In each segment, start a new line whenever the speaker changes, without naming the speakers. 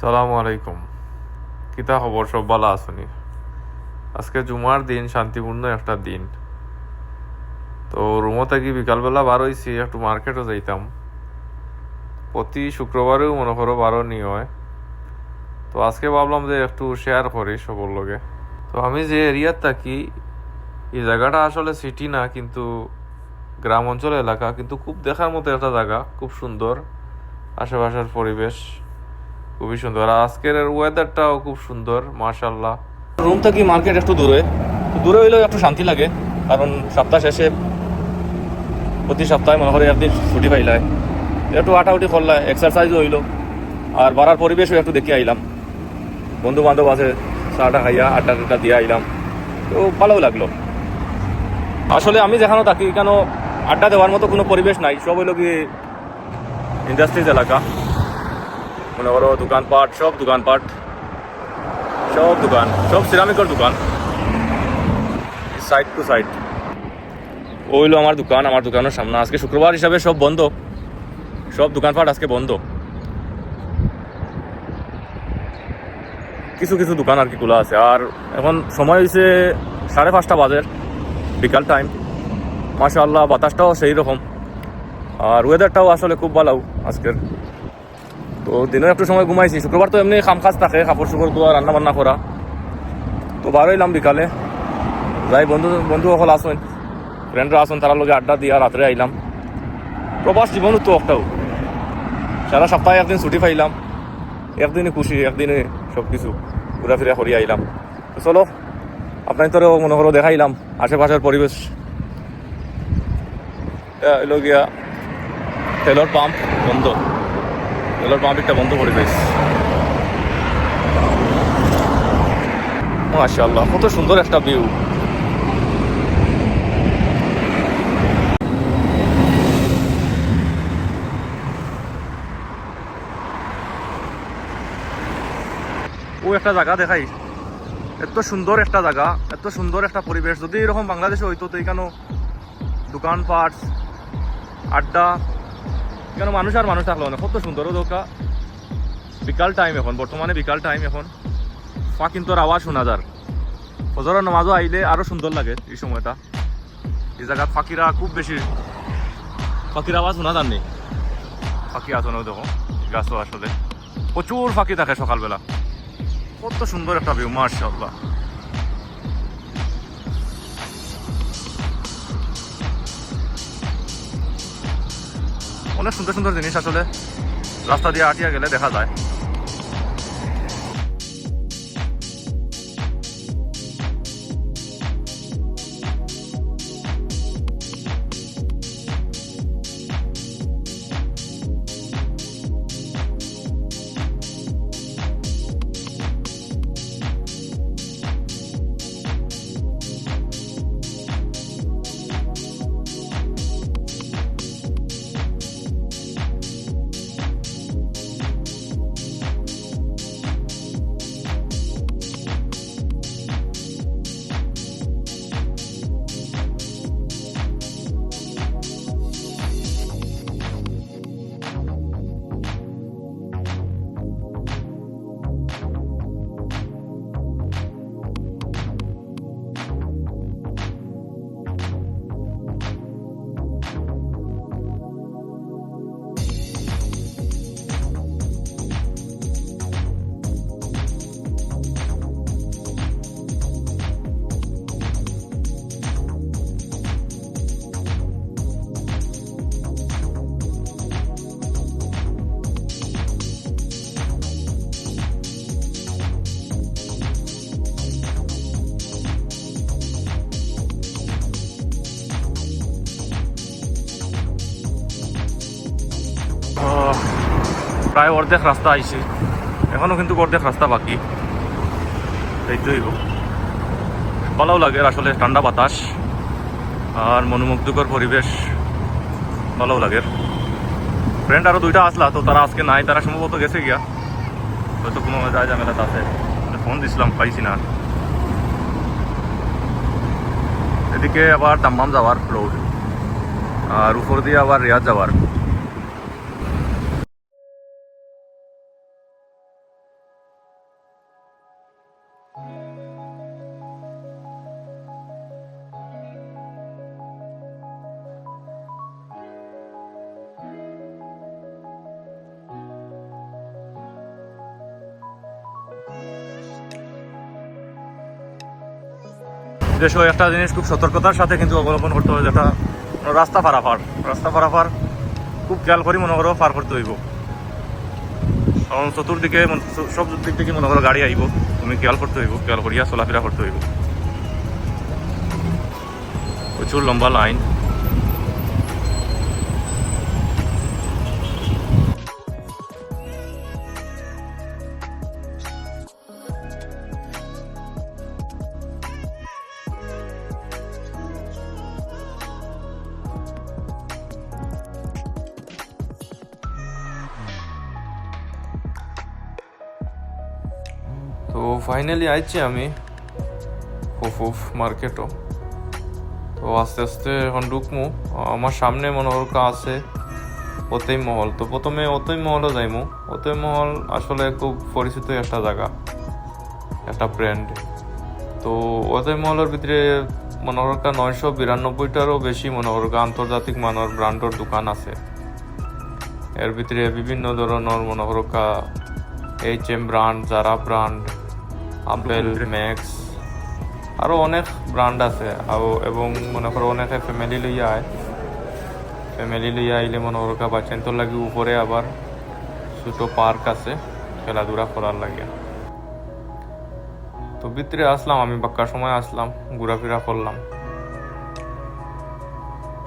সালামু আলাইকুম কিতা খবর? সব ভালো আসনি আজকে জুমার দিন, শান্তিপূর্ণ একটা দিন। তো রুমো থাকি বিকালবেলা বার হয়েছি একটু মার্কেটও যাইতাম। প্রতি শুক্রবারেও মনে করো বারো নিয়ে হয়। তো আজকে ভাবলাম যে একটু শেয়ার করি সবর লগে। তো আমি যে এরিয়ার থাকি, এই জায়গাটা আসলে সিটি না, কিন্তু গ্রাম অঞ্চল এলাকা, কিন্তু খুব দেখার মতো একটা জায়গা, খুব সুন্দর। আশেপাশের পরিবেশ খুবই সুন্দর। আর আজকের ওয়েদারটাও খুব সুন্দর মার্শাল্লাহ
রুম থেকে মার্কেট একটু দূরে। দূরে হইলেও একটু শান্তি লাগে, কারণ সপ্তাহ শেষে প্রতি সপ্তাহে মনে করে একদিন ছুটি পাইলায়। একটু আটাউটি করলায় এক্সারসাইজও হইল। আর বাড়ার পরিবেশও একটু দেখে আইলাম। বন্ধু বান্ধব আছে, চাটা খাইয়া আড্ডা টাড্ডা দিয়ে আইলাম। তো ভালো লাগল। আসলে আমি যেখানে থাকি, কেন আড্ডা দেওয়ার মতো কোনো পরিবেশ নাই। সব হইল কি ইন্ডাস্ট্রিজ এলাকা। মনে করো দোকানপাট সব দোকানপাট সব দোকান, সব সিরামিকের দোকান। সাইড টু সাইড ও হইল আমার দোকান, আমার দোকানের সামনে। আজকে শুক্রবার হিসাবে সব বন্ধ। সব দোকানপাট আজকে বন্ধ। কিছু কিছু দোকান আর কি খোলা আছে। আর এখন সময় হয়েছে সাড়ে পাঁচটা বাজের বিকাল টাইম মাশাআল্লাহ, বাতাসটাও সেই রকম। আর ওয়েদারটাও আসলে খুব ভালো আজকের। তো দিনের একটু সময় ঘুমাইছি। শুক্রবার তো এমনি খাম কাজ থাকে কাপড় চোপড় ধোয়া রান্না বান্না করা তো বার হইলাম বিকালে। যাই, বন্ধু বন্ধু সকল আসুন ফ্রেন্ডরা আসুন তারা লগে আড্ডা দিয়া রাত্রে আইলাম প্রবাস জীবন তো একটাও সারা সপ্তাহে একদিন ছুটি পাইলাম। একদিনে খুশি, একদিনে সব কিছু ঘুরাফিরা করি আইলাম তো চলো আপনার তোরও মনে করো দেখাইলাম আশেপাশের পরিবেশ হইল গিয়া তেলর পাম্প বন্ধ। তেলের পাম্প একটা বন্ধ করে দিয়েছে। মাশাআল্লাহ, কত সুন্দর একটা ভিউ ও একটা জায়গা দেখাই। এত সুন্দর একটা জায়গা, এত সুন্দর একটা পরিবেশ। যদি এরকম বাংলাদেশে হইতো তো এখানে দোকানপাট, আড্ডা কেন মানুষ আর মানুষ থাকল না? কত সুন্দর দোকা বিকাল টাইম এখন, বর্তমানে বিকাল টাইম এখন। ফা কিন্তু আওয়াজ শোনা যার। ফজরের নামাজও আইলে আরও সুন্দর লাগে এই সময়টা। এই জায়গাত ফাঁকিরা খুব বেশি ফাঁকির আওয়াজ শোনা যাননি ফাঁকি আছে না দেখো গাছও আসলে। প্রচুর ফাঁকি থাকে সকালবেলা। কত সুন্দর একটা ভিউ মার্শাল্লাহ অনেক সুন্দর সুন্দর জিনিস আসলে। রাস্তা দিয়ে আটিয়া গেলে দেখা যায়। প্রায় অর্ধেক রাস্তা আইছে। এখনও কিন্তু অর্ধেক রাস্তা বাকি। এইটাই ভালো লাগে আসলে ঠান্ডা বাতাস আর মনোমুগ্ধকর পরিবেশ ভালো লাগে। ফ্রেন্ড আরও দুইটা আসলা, তো তারা আজকে নাই, তারা সম্ভবত গেছে গিয়া। হয়তো কোনো যায় ঝামেলাতে আছে। ফোন দিছিলাম, পাইছি না। এদিকে আবার দাম্মাম যাওয়ার রোড আর উপর দিয়ে আবার রিয়াদ যাওয়ার। দেশেও একটা জিনিস, খুব সতর্কতার সাথে কিন্তু অবলম্বন করতে হবে যেটা রাস্তা পারাপার। রাস্তা পারাপার খুব খেয়াল করি, মনে করো, পার করতে হইব। কারণ চতুর্দিকে সব দিক থেকে মনে করো গাড়ি আইব, তুমি খেয়াল করতে হইব, খেয়াল করিয়া চলাফেরা করতে হইব। প্রচুর লম্বা লাইন।
তো ফাইনালি আইছি আমি। হুফুফ মার্কেটও তো আস্তে আস্তে এখন ঢুকমু। আমার সামনে মনোহরকা আছে, ওতেই মহল। তো প্রথমে ওতই মহলও যাইমু। ওতই মহল আসলে খুব পরিচিত একটা জায়গা, একটা ব্র্যান্ড তো ওতই মহলের ভিতরে মনোহরকা নয়শো বিরানব্বইটারও বেশি মনোহরকা আন্তর্জাতিক মানের ব্র্যান্ডের দোকান আছে। এর ভিতরে বিভিন্ন ধরনের মনোহরকা H M brand Zara brand Apple Max আরও অনেক ব্র্যান্ড আছে। এবং মনে করো অনেকে ফ্যামিলি লইয়া আয়। ফ্যামিলি লইয়া আইলে মনে করো বাচ্চান তো লাগে উপরে আবার ছোটো পার্ক আছে খেলাধুলা করার লাগে তো ভিতরে আসলাম আমি বাক্কার সময় আসলাম ঘোরাফেরা করলাম।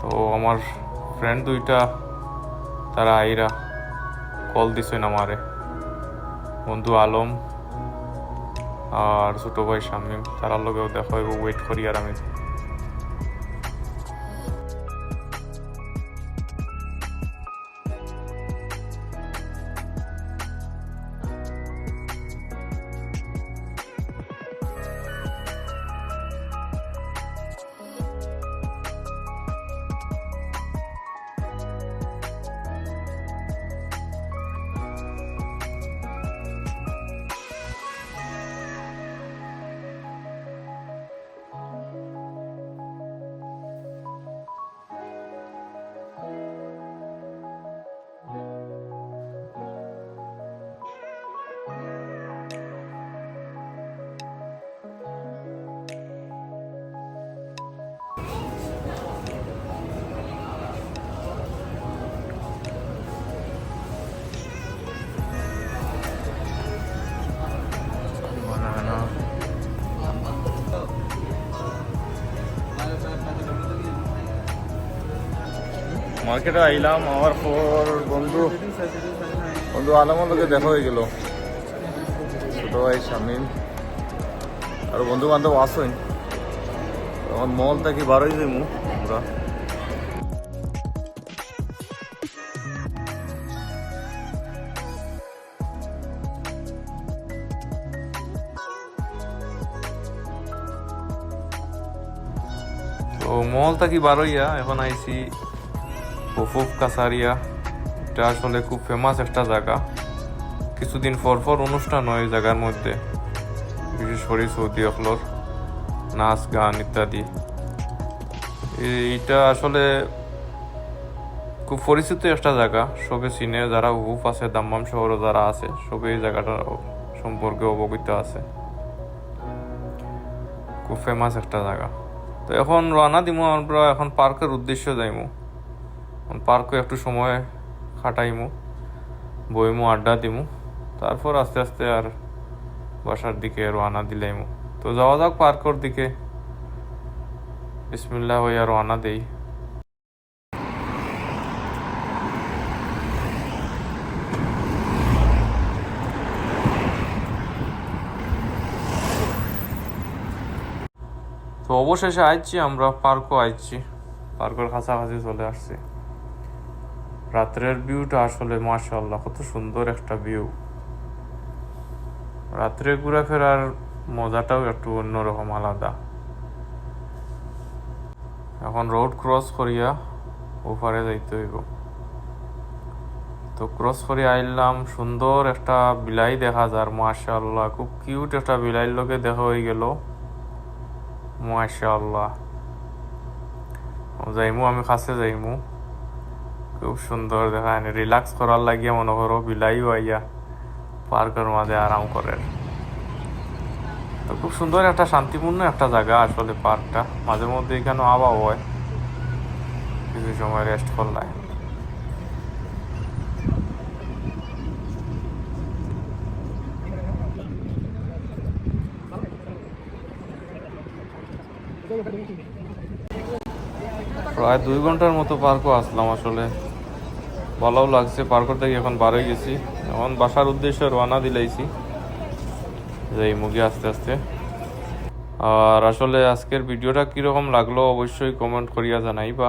তো আমার ফ্রেন্ড দুইটা তারা আইরা কল দিছেন আমারে। বন্ধু আলম আর ছোট ভাই সামনে তারার লোকেও দেখা ওয়েট করি আর আমি।
মার্কেটে আইলাম, আমার পর বন্ধু বন্ধু আলমের লোকে দেখা হয়ে গেল। ছোট ভাই শামিম, আর বন্ধু বান্ধব আসেন তখন মল থেকে বারোই যাইমু আমরা।
তো মহল থাকি বারোইয়া, এখন আইছি হুফুফ কাসারিয়া এটা আসলে খুব ফেমাস একটা জায়গা। কিছুদিন পর পর অনুষ্ঠান হয় জায়গার মধ্যে। বিশেষ করে সৌদি অকলর নাচ, গান ইত্যাদি। এই- এইটা আসলে খুব পরিচিত একটা জায়গা। সবে চিনে যারা হুফ আছে, দাম্মাম শহরও যারা আছে, সবে এই জায়গাটা সম্পর্কে অবগত আছে। খুব ফেমাস একটা জায়গা। তো এখন রানা দিমু আমরা, এখন পার্কের উদ্দেশ্য যাইমু। পার্কে একটু সময় কাটাইমু বইমু, আড্ডা দিমু। তারপর আস্তে আস্তে আর বাসার দিকে রওনা দিলাইমু। তো যাওয়া যাক পার্কের দিকে। বিসমিল্লাহ হইয়া রওনা দেই। তো অবশেষে আইছি আমরা, পার্কও আইছি। পার্কের কাছাকাছি চলে আসছি। রাত্রের ভিউটা আসলে মাশাআল্লাহ, কত সুন্দর একটা ভিউ রাত্রে ঘোরাফেরার মজাটাও একটু অন্যরকম, আলাদা। এখন রোড ক্রস করিয়া ওপারে যাইতে হইব। তো ক্রস করে আইলাম, সুন্দর একটা বিলাই দেখা যার, মাশাআল্লাহ। খুব কিউট একটা বিলাইয়ের লোকে দেখা হয়ে গেল। মাশাআল্লাহ। যাইমু, আমি কাছে যাইমু। খুব সুন্দর দেখা রিল্যাক্স করার লাগিয়া মনে করো বিলাইও আইয়া পার্কের মাঝে আরাম করে। তো খুব সুন্দর একটা শান্তিপূর্ণ একটা জায়গা আসলে পার্কটা। মাঝে মধ্যে এখানে আবার হয়। কিছু সময় রেস্ট করলাই প্রায় দুই ঘণ্টার মতো পার্কও আসলাম আসলে। ভালোও লাগছে, পার করতে গিয়ে এখন বার হয়ে গেছি। এখন বাসার উদ্দেশ্যে রওনা দিলাইছি যাই মুগি আস্তে আস্তে। আর আসলে আজকের ভিডিওটা কীরকম লাগল অবশ্যই কমেন্ট করিয়া জানাইবা।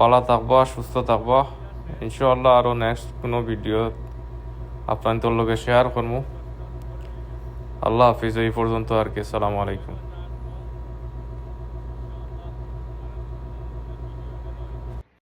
ভালো থাকবা, সুস্থ থাকবা। ইনশাআল্লাহ আরও নেক্সট কোনো ভিডিও আপনাদের লগে শেয়ার করব আল্লাহ হাফিজ, এই পর্যন্ত আর কি, আসসালামু আলাইকুম।